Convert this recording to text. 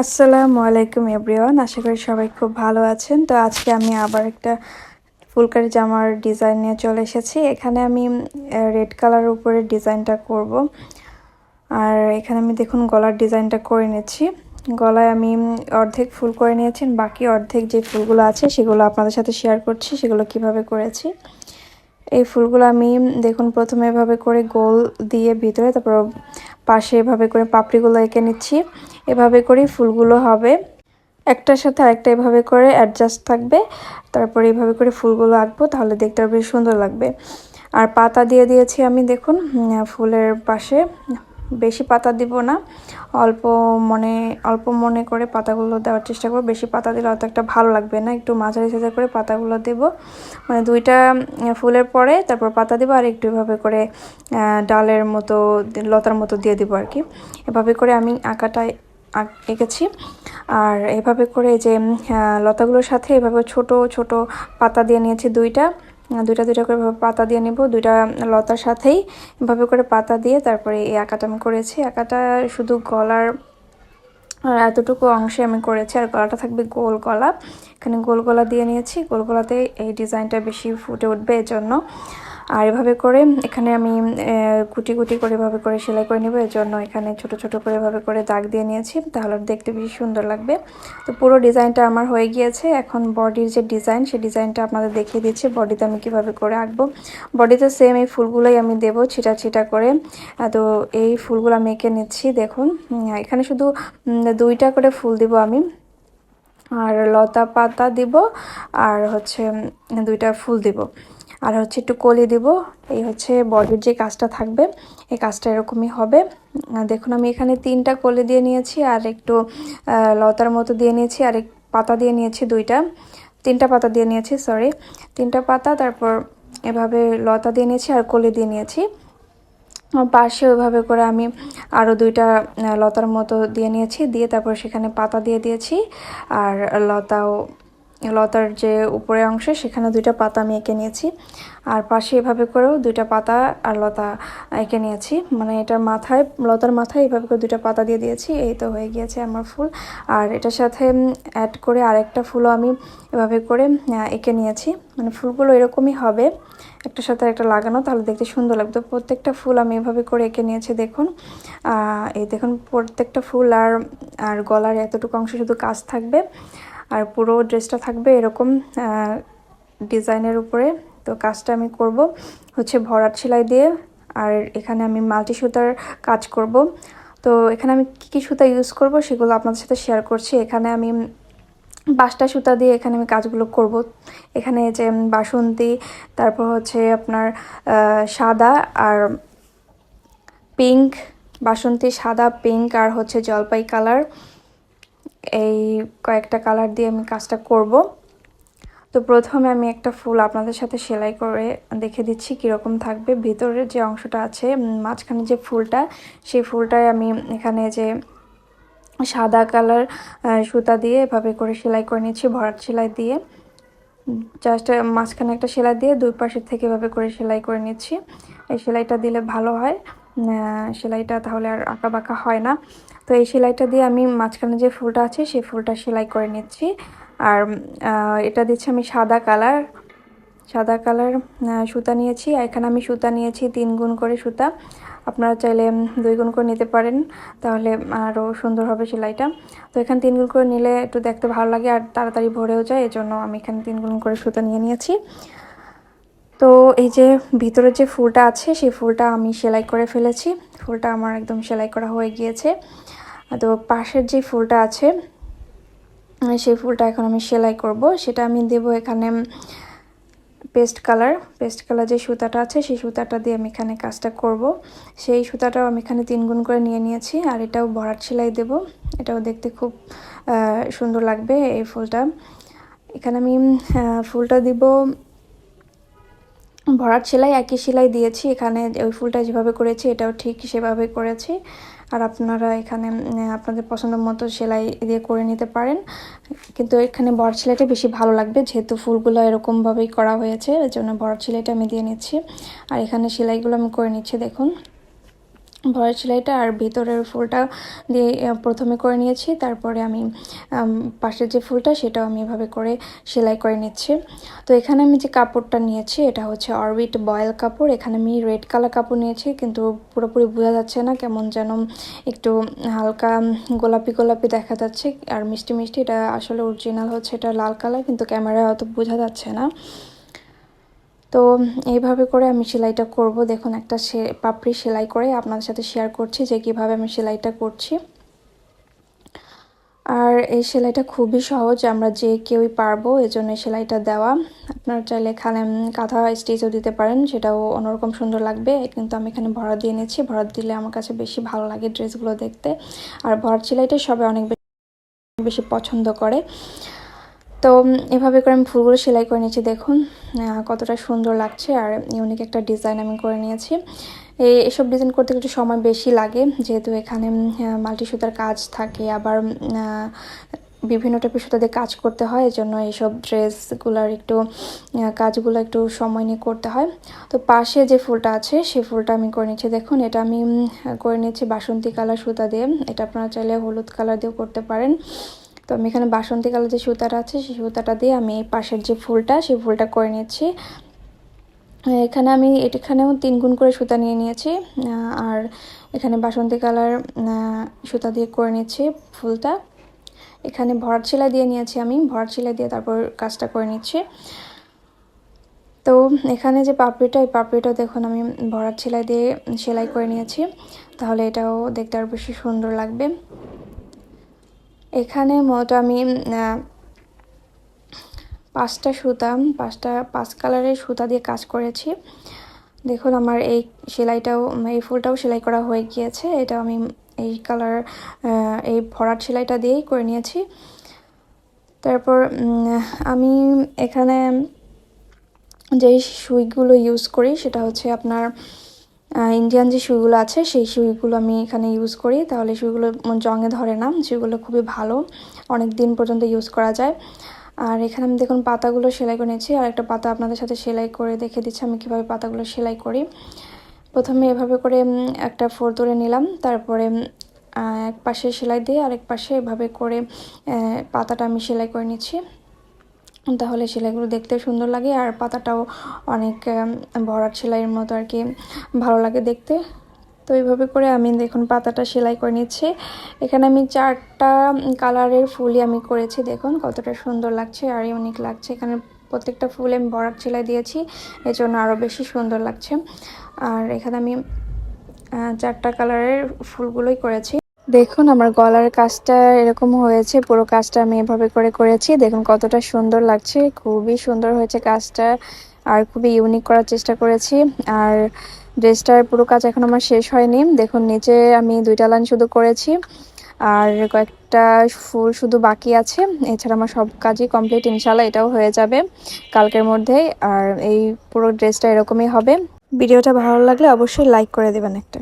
আসসালামু আলাইকুম, এভরিওয়ান। আশা করি সবাই খুব ভালো আছেন। তো আজকে আমি আবার একটা ফুলকারি জামার ডিজাইন নিয়ে চলে এসেছি। এখানে আমি রেড কালারের উপরে ডিজাইনটা করব। আর এখানে আমি দেখুন গলার ডিজাইনটা করে নিচ্ছি। গলায় আমি অর্ধেক ফুল করে নিয়েছি। বাকি অর্ধেক যে ফুলগুলো আছে, সেগুলো আপনাদের সাথে শেয়ার করছি, সেগুলো কীভাবে করেছি। এই ফুলগুলো আমি দেখুন প্রথমে এভাবে করে গোল দিয়ে ভিতরে, তারপর পাশে এভাবে করে পাপড়িগুলো এঁকে নিচ্ছি। এভাবে করেই ফুলগুলো হবে। একটার সাথে আরেকটা এভাবে করে অ্যাডজাস্ট থাকবে। তারপরে এভাবে করে ফুলগুলো আঁকবো, তাহলে দেখতে বেশ সুন্দর লাগবে। আর পাতা দিয়ে দিয়েছি আমি, দেখুন ফুলের পাশে। বেশি পাতা দিব না। অল্প মনে অল্প মনে করে পাতাগুলো দেওয়ার চেষ্টা করব। বেশি পাতা দিলে অত একটা ভালো লাগবে না। একটু মাঝারি সাজা করে পাতাগুলো দেব। মানে দুইটা ফুলের পরে তারপর পাতা দেবো আর একটু এভাবে করে ডালের মতো, লতার মতো দিয়ে দেবো আর কি। এভাবে করে আমি আঁকাটায় এঁকেছি। আর এভাবে করে যে লতাগুলোর সাথে এভাবে ছোট ছোট পাতা দিয়ে নিয়েছি দুইটা। দুইটা দুইটা করে পাতা দিয়ে নেব। দুইটা লতার সাথেই এভাবে করে পাতা দিয়ে তারপরে এই আঁকাটা আমি করেছি। আঁকাটা শুধু গলার এতটুকু অংশে আমি করেছি। আর গলাটা থাকবে গোল গলা। এখানে গোল গলা দিয়ে নিয়েছি। গোল গলাতে এই ডিজাইনটা বেশি ফুটে উঠবে এজন্য। আর এভাবে করে এখানে আমি কুটি কুটি করে এভাবে করে সেলাই করে নেব। এর জন্য এখানে ছোট ছোট করে এভাবে করে দাগ দিয়ে নিয়েছি, তাহলে দেখতে বেশি সুন্দর লাগবে। তো পুরো ডিজাইনটা আমার হয়ে গিয়েছে। এখন বডির যে ডিজাইন সেই ডিজাইনটা আপনাদের দেখিয়ে দিচ্ছি। বডিতে আমি কীভাবে করে আঁকবো। বডিতে সেম এই ফুলগুলোই আমি দেব ছিটা ছিটা করে। তো এই ফুলগুলো আমি এঁকে নিচ্ছি, দেখুন। এখানে শুধু দুইটা করে ফুল দিব আমি। আর লতা পাতা দিব, আর হচ্ছে দুইটা ফুল দিব। আর হচ্ছে একটু কলি দিব, এই হচ্ছে বডির যে কাজটা থাকবে, এই কাজটা এরকমই হবে। দেখুন, আমি এখানে তিনটা কলি দিয়ে নিয়েছি, আর একটু লতার মতো দিয়ে নিয়েছি, আর এক পাতা দিয়ে নিয়েছি দুইটা। তিনটা পাতা দিয়ে নিয়েছি সরি তিনটা পাতা, তারপর এভাবে লতা দিয়ে নিয়েছি, আর কলি দিয়ে নিয়েছি। পাশে ওইভাবে করে আমি আরও দুইটা লতার মতো দিয়ে নিয়েছি, দিয়ে তারপর সেখানে পাতা দিয়ে দিয়েছি, আর লতাও লতার যে উপরের অংশে, সেখানে দুইটা পাতা আমি এঁকে নিয়েছি। আর পাশে এভাবে করেও দুইটা পাতা আর লতা এঁকে নিয়েছি। মানে এটার মাথায়, লতার মাথায় এভাবে করে দুইটা পাতা দিয়ে দিয়েছি, এই তো হয়ে গিয়েছে আমার ফুল। আর এটার সাথে অ্যাড করে আরেকটা ফুলও আমি এভাবে করে এঁকে নিয়েছি। মানে ফুলগুলো এরকমই হবে, একটার সাথে একটা লাগানো, তাহলে দেখতে সুন্দর লাগবে। তো প্রত্যেকটা ফুল আমি এভাবে করে এঁকে নিয়েছি, দেখুন। এই দেখুন, প্রত্যেকটা ফুল আর আর গলার এতটুকু অংশ শুধু কাজ থাকবে। আর পুরো ড্রেসটা থাকবে এরকম ডিজাইনের উপরে। তো কাজটা আমি করব হচ্ছে ভরাট সেলাই দিয়ে, আর এখানে আমি মাল্টি সুতার কাজ করব। তো এখানে আমি কী কী সুতা ইউজ করব সেগুলো আপনাদের সাথে শেয়ার করছি। এখানে আমি বাসটা সুতা দিয়ে এখানে আমি কাজগুলো করব। এখানে যে বাসন্তী, তারপর হচ্ছে আপনার সাদা আর পিঙ্ক বাসন্তী, সাদা পিঙ্ক আর হচ্ছে জলপাই কালার এই কয়েকটা কালার দিয়ে আমি কাজটা করব। তো প্রথমে আমি একটা ফুল আপনাদের সাথে সেলাই করে দেখে দিচ্ছি কীরকম থাকবে। ভিতরের যে অংশটা আছে মাঝখানে যে ফুলটা, সেই ফুলটায় আমি এখানে যে সাদা কালার সুতা দিয়ে এভাবে করে সেলাই করে নিচ্ছি, ভরাট সেলাই দিয়ে। জাস্ট মাঝখানে একটা সেলাই দিয়ে দুই পাশের থেকে এভাবে করে সেলাই করে নিচ্ছি। এই সেলাইটা দিলে ভালো হয়। সেলাইটা তাহলে আর আঁকা বাঁকা হয় না। তো এই সেলাইটা দিয়ে আমি মাঝখানে যে ফুলটা আছে, সেই ফুলটা সেলাই করে নিচ্ছি। আর এটা দিচ্ছি আমি সাদা কালার। সাদা কালার সুতা নিয়েছি। আর এখানে আমি সুতা নিয়েছি, তিন গুণ করে সুতা। আপনারা চাইলে দুই গুণ করে নিতে পারেন, তাহলে আরও সুন্দর হবে সেলাইটা। তো এখানে তিন গুণ করে নিলে একটু দেখতে ভালো লাগে, আর তাড়াতাড়ি ভরেও যায়, এজন্য আমি এখানে তিন গুণ করে সুতা নিয়ে নিয়েছি। তো এই যে ভিতরে যে ফুলটা আছে, সেই ফুলটা আমি সেলাই করে ফেলেছি। ফুলটা আমার একদম সেলাই করা হয়ে গিয়েছে। তো পাশের যে ফুলটা আছে সেই ফুলটা এখন আমি সেলাই করব। সেটা আমি দেব এখানে পেস্ট কালার। পেস্ট কালার যে সুতাটা আছে, সেই সুতাটা দিয়ে আমি এখানে কাজটা করব। সেই সুতাটাও আমি এখানে তিন গুণ করে নিয়ে নিয়েছি আর এটাও ভরাট সেলাই দেব। এটাও দেখতে খুব সুন্দর লাগবে এই ফুলটা। এখানে আমি ফুলটা দিব ভরাট সেলাই, একই সেলাই দিয়েছি। এখানে ওই ফুলটা যেভাবে করেছি, এটাও ঠিক সেভাবে করেছি। আর আপনারা এখানে আপনাদের পছন্দ মতো সেলাই দিয়ে করে নিতে পারেন। কিন্তু এখানে বড় সেলাইটা বেশি ভালো লাগবে, যেহেতু ফুলগুলো এরকমভাবেই করা হয়েছে। এর জন্য বড় সেলাইটা আমি দিয়ে নিচ্ছি। আর এখানে সেলাইগুলো আমি করে নিচ্ছি, দেখুন। ভয়ের সেলাইটা আর ভিতরের ফুলটা দিয়ে প্রথমে করে নিয়েছি। তারপরে আমি পাশের যে ফুলটা সেটাও আমি এভাবে করে সেলাই করে নিচ্ছি। তো এখানে আমি যে কাপড়টা নিয়েছি, এটা হচ্ছে অরবিট বয়েল কাপড়। এখানে আমি রেড কালার কাপড় নিয়েছি, কিন্তু পুরোপুরি বোঝা যাচ্ছে না কেমন যেন একটু হালকা গোলাপি গোলাপি দেখা যাচ্ছে। আর মিষ্টি মিষ্টি, এটা আসলে অরিজিনাল হচ্ছে, এটা লাল কালার, কিন্তু ক্যামেরায় অত বোঝা যাচ্ছে না। তো এইভাবে করে আমি সেলাইটা করব। দেখুন, একটা পাপড়ি সেলাই করে আপনাদের সাথে শেয়ার করছি যে কীভাবে আমি সেলাইটা করছি। আর এই সেলাইটা খুবই সহজ, আমরা যে কেউই পারব এজন্য সেলাইটা দেওয়া। আপনার চাইলে এখানে কাঁথা স্টিচও দিতে পারেন, সেটাও অন্যরকম সুন্দর লাগবে। কিন্তু আমি এখানে ভরা দিয়ে নিচ্ছি, ভরা দিলে আমার কাছে বেশি ভালো লাগে ড্রেসগুলো দেখতে। আর ভরাট সেলাইটা সবাই অনেক বেশি পছন্দ করে। তো এভাবে করে আমি ফুলগুলো সেলাই করে নিয়েছি, দেখুন কতটা সুন্দর লাগছে আর ইউনিক একটা ডিজাইন আমি করে নিয়েছি। এই এসব ডিজাইন করতে একটু সময় বেশি লাগে, যেহেতু এখানে মাল্টি সুতার কাজ থাকে, আবার বিভিন্ন টাইপের সুতা দিয়ে কাজ করতে হয় এই জন্য এইসব ড্রেসগুলোর একটু কাজগুলো একটু সময় নিয়ে করতে হয়। তো পাশে যে ফুলটা আছে সেই ফুলটা আমি করে নিচ্ছি দেখুন, এটা আমি করে নিচ্ছি বাসন্তী কালার সুতা দিয়ে, এটা আপনারা চাইলে হলুদ কালার দিয়েও করতে পারেন। তো আমি এখানে বাসন্তী কালার যে সুতাটা আছে, সেই সুতাটা দিয়ে আমি পাশের যে ফুলটা, সেই ফুলটা করে নিচ্ছি। এখানে আমি এখানেও তিন গুণ করে সুতা নিয়ে নিয়েছি আর এখানে বাসন্তী কালার সুতা দিয়ে করে নিচ্ছি ফুলটা। এখানে ভরাট সেলাই দিয়ে নিয়েছি আমি, ভরাট সেলাই দিয়ে তারপর কাজটা করে নিচ্ছি। তো এখানে যে পাপড়িটা, এই পাপড়িটা দেখুন আমি ভরাট সেলাই দিয়ে সেলাই করে নিয়েছি, তাহলে এটাও দেখতে আর বেশি সুন্দর লাগবে। এখানে মোট আমি পাঁচটা সুতা, পাঁচটা, পাঁচ কালারের সুতা দিয়ে কাজ করেছি। দেখুন আমার এই সেলাইটাও, এই ফুলটাও সেলাই করা হয়ে গিয়েছে। এটা আমি এই কালার এই ভরাট সেলাইটা দিয়েই করে নিয়েছি। তারপর আমি এখানে যেই সুইগুলো ইউজ করি, সেটা হচ্ছে আপনার ইন্ডিয়ান যে সুইগুলো আছে, সেই সুইগুলো আমি এখানে ইউজ করি। তাহলে সুইগুলো জঙে ধরে না সেগুলো খুবই ভালো অনেক দিন পর্যন্ত ইউজ করা যায়। আর এখানে আমি দেখুন, পাতাগুলো সেলাই করে নিয়েছি। আর একটা পাতা আপনাদের সাথে সেলাই করে দেখে দিচ্ছি আমি কীভাবে পাতাগুলো সেলাই করি। প্রথমে এভাবে করে একটা ফোর তুলে নিলাম। তারপরে এক পাশে সেলাই দিয়ে আরেক পাশে এভাবে করে পাতাটা আমি সেলাই করে নিচ্ছি। তাহলে সেলাইগুলো দেখতে সুন্দর লাগে আর পাতাটাও অনেক ভরাট সেলাইয়ের মতো আর কি ভালো লাগে দেখতে। তো এইভাবে করে আমি দেখুন পাতাটা সেলাই করে নিচ্ছি। এখানে আমি চারটা কালারের ফুলই আমি করেছি, দেখুন কতটা সুন্দর লাগছে আর ইউনিক লাগছে। এখানে প্রত্যেকটা ফুল আমি ভরাট সেলাই দিয়েছি এই জন্য আরও বেশি সুন্দর লাগছে। আর এখানে আমি চারটা কালারের ফুলগুলোই করেছি। দেখুন, আমার গলার কাজটা এরকম হয়েছে, পুরো কাজটা আমি এভাবে করে করেছি। দেখুন, কতটা সুন্দর লাগছে, খুবই সুন্দর হয়েছে কাজটা, আর খুবই ইউনিক করার চেষ্টা করেছি। আর ড্রেসটার পুরো কাজ এখন আমার শেষ হয়নি। দেখুন, নিচে আমি দুইটা লাইন শুধু করেছি, আর কয়েকটা ফুল শুধু বাকি আছে। এছাড়া আমার সব কাজই কমপ্লিট ইনশাল্লাহ এটাও হয়ে যাবে কালকের মধ্যেই, আর এই পুরো ড্রেসটা এরকমই হবে। ভিডিওটা ভালো লাগলে অবশ্যই লাইক করে দেবেন একটা।